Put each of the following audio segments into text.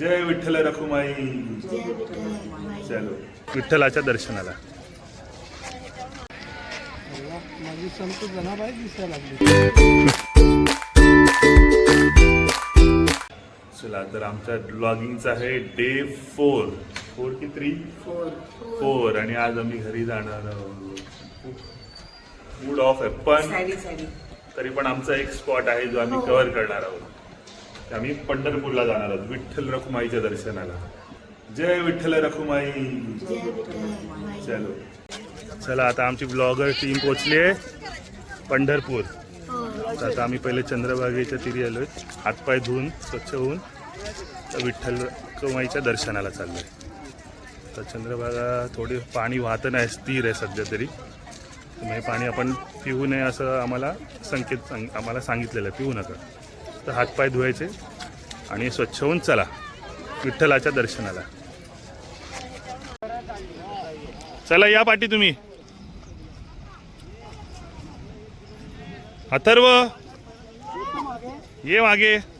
जय विठ्ठल रखुमाई. चलो विठ्ठलाच्या दर्शनाला. माझी संत जनाबाई दिसायला लागली चला तर आमच्या ब्लॉगिंगचा आहे डे फोर फोर की थ्री फोर आणि आज आम्ही घरी जाणार आहोत. मूड ऑफ आहे पण तरी पण आमचा एक स्पॉट आहे जो आम्ही कव्हर करणार आहोत. आम्ही पंढरपूरला जाणार आहोत विठ्ठल रखुमाईच्या दर्शनाला. जय विठ्ठल रखुमाई. चलो. चला आता आमची ब्लॉगर टीम पोचली आहे पंढरपूर. तर आता आम्ही पहिले चंद्रभागेच्या तिरी आहे हातपाय धुवून स्वच्छ होऊन तर विठ्ठल रखुमाईच्या दर्शनाला आहे तर चंद्रभागा थोडी पाणी वाहतं नाही स्थिर आहे सध्या तरी. हे पाणी आपण पिऊ नये असं आम्हाला संकेत सांग आम्हाला सांगितलेलं आहे पिऊ नका. तर हातपाय धुवायचे. आणि स्वच्छ होऊन चला. विठ्ठलाच्या दर्शनाला. चला या पाठी तुम्ही. अथर्व ये मागे.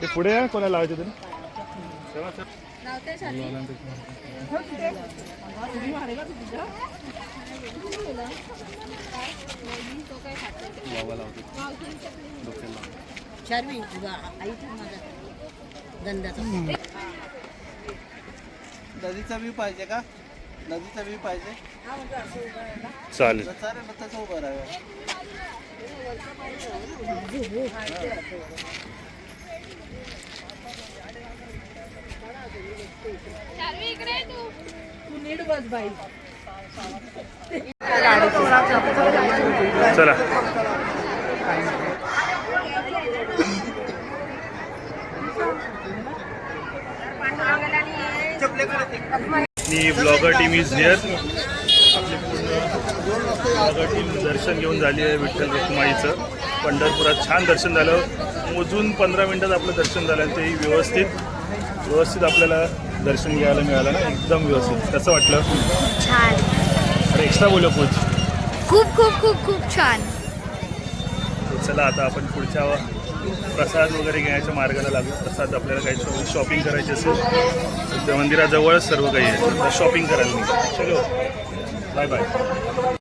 ते पुढे या कोणाला लावायचे तरी? गंधाचा नदीचा व्ह्यू पाहिजे का? नदीचा व्ह्यू पाहिजे. चालेल. चालेल मग तसं उभं राहा चला. मी ब्लॉगर टीम इज हिअर आपली पूर्ण ब्लॉगर टीम दर्शन घेऊन झाली आहे विठ्ठल रखुमाईचं पंढरपुरात छान दर्शन झालं. मोजून पंधरा मिनटात आपलं दर्शन झालं आणि तेही व्यवस्थित व्यवस्थित आपल्याला दर्शन घ्यायला मिळालं ना? एकदम व्यवस्थित. कसं वाटलं? छान. अरे एक्स्ट्रा बोललो कोच खूप खूप खूप खूप छान. चला आता आपण पुढच्या प्रसाद वगैरे घेण्याच्या मार्गाला लागू प्रसाद आपल्याला काही शॉपिंग करायची असेल तर त्या मंदिराजवळच सर्व काही आहे. शॉपिंग करायला चलो. Bye bye.